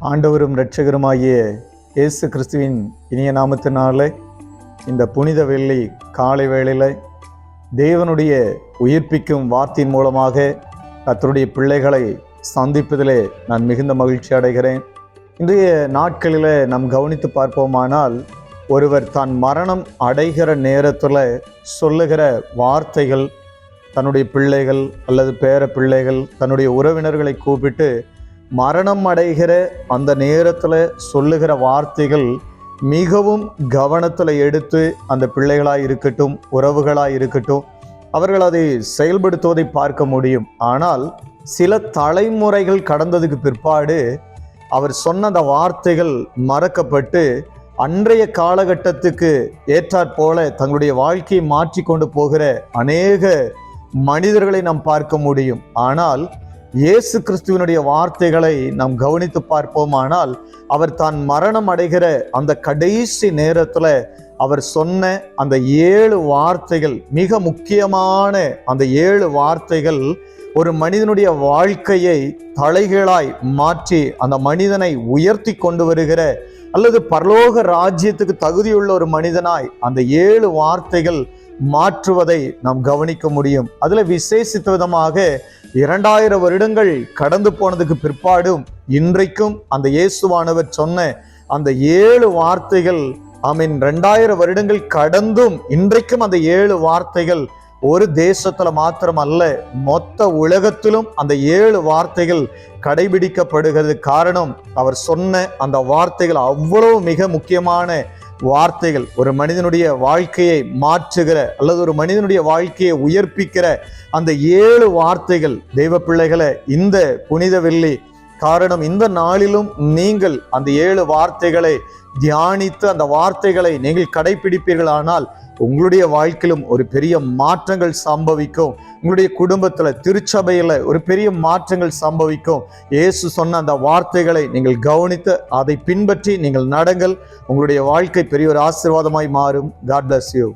ஆண்டவரும் இரட்சகருமாகிய இயேசு கிறிஸ்துவின் இனிய நாமத்தினாலே இந்த புனித வெள்ளி காலை வேளையில் தேவனுடைய உயிர்ப்பிக்கும் வார்த்தையின் மூலமாக கத்தருடைய பிள்ளைகளை சந்திப்பதிலே நான் மிகுந்த மகிழ்ச்சி அடைகிறேன். இன்றைய நாட்களில் நாம் கவனித்து பார்ப்போமானால் ஒருவர் தான் மரணம் அடைகிற நேரத்தில் சொல்லுகிற வார்த்தைகள் தன்னுடைய பிள்ளைகள் அல்லது பேர பிள்ளைகள் தன்னுடைய உறவினர்களை கூப்பிட்டு மரணம் அடைகிற அந்த நேரத்தில் சொல்லுகிற வார்த்தைகள் மிகவும் கவனத்தில் எடுத்து அந்த பிள்ளைகளாக இருக்கட்டும் உறவுகளாக இருக்கட்டும் அவர்கள் அதை செயல்படுத்துவதை பார்க்க முடியும். ஆனால் சில தலைமுறைகள் கடந்ததுக்கு பிற்பாடு அவர் சொன்ன அந்த வார்த்தைகள் மறக்கப்பட்டு அன்றைய காலகட்டத்துக்கு ஏற்றாற்போல தங்களுடைய வாழ்க்கையை மாற்றி கொண்டு போகிற அநேக மனிதர்களை நாம் பார்க்க முடியும். ஆனால் இயேசு கிறிஸ்துவனுடைய வார்த்தைகளை நாம் கவனித்து பார்ப்போமானால் அவர் தான் மரணம் அடைகிற அந்த கடைசி நேரத்தில் அவர் சொன்ன அந்த ஏழு வார்த்தைகள் மிக முக்கியமான அந்த ஏழு வார்த்தைகள் ஒரு மனிதனுடைய வாழ்க்கையை தலைகளாய் மாற்றி அந்த மனிதனை உயர்த்தி கொண்டு வருகிற அல்லது பரலோக ராஜ்யத்துக்கு தகுதியுள்ள ஒரு மனிதனாய் அந்த ஏழு வார்த்தைகள் மாற்றுவதை நாம் கவனிக்க முடியும். அதில் விசேஷித்த விதமாக இரண்டாயிரம் வருடங்கள் கடந்து போனதுக்கு பிற்பாடும் இன்றைக்கும் அந்த இயேசுவானவர் சொன்ன அந்த ஏழு வார்த்தைகள் ஐ மீன் ரெண்டாயிரம் வருடங்கள் கடந்தும் இன்றைக்கும் அந்த ஏழு வார்த்தைகள் ஒரு தேசத்துல மாத்திரம் அல்ல மொத்த உலகத்திலும் அந்த ஏழு வார்த்தைகள் கடைபிடிக்கப்படுகிறது. காரணம் அவர் சொன்ன அந்த வார்த்தைகள் அவ்வளவு மிக முக்கியமான வார்த்தைகள். ஒரு மனிதனுடைய வாழ்க்கையை மாற்றுகிற அல்லது ஒரு மனிதனுடைய வாழ்க்கையை உயர்ப்பிக்கிற அந்த ஏழு வார்த்தைகள் தெய்வ பிள்ளைகளை இந்த புனித வெள்ளி காரணம் இந்த நாளிலும் நீங்கள் அந்த ஏழு வார்த்தைகளை தியானித்து அந்த வார்த்தைகளை நீங்கள் கடைபிடிப்பீர்களானால் உங்களுடைய வாழ்க்கையிலும் ஒரு பெரிய மாற்றங்கள் சம்பவிக்கும். உங்களுடைய குடும்பத்தில் திருச்சபையில் ஒரு பெரிய மாற்றங்கள் சம்பவிக்கும். இயேசு சொன்ன அந்த வார்த்தைகளை நீங்கள் கவனித்து அதை பின்பற்றி நீங்கள் நடங்கள். உங்களுடைய வாழ்க்கை பெரிய ஒரு ஆசீர்வாதமாய் மாறும். God bless you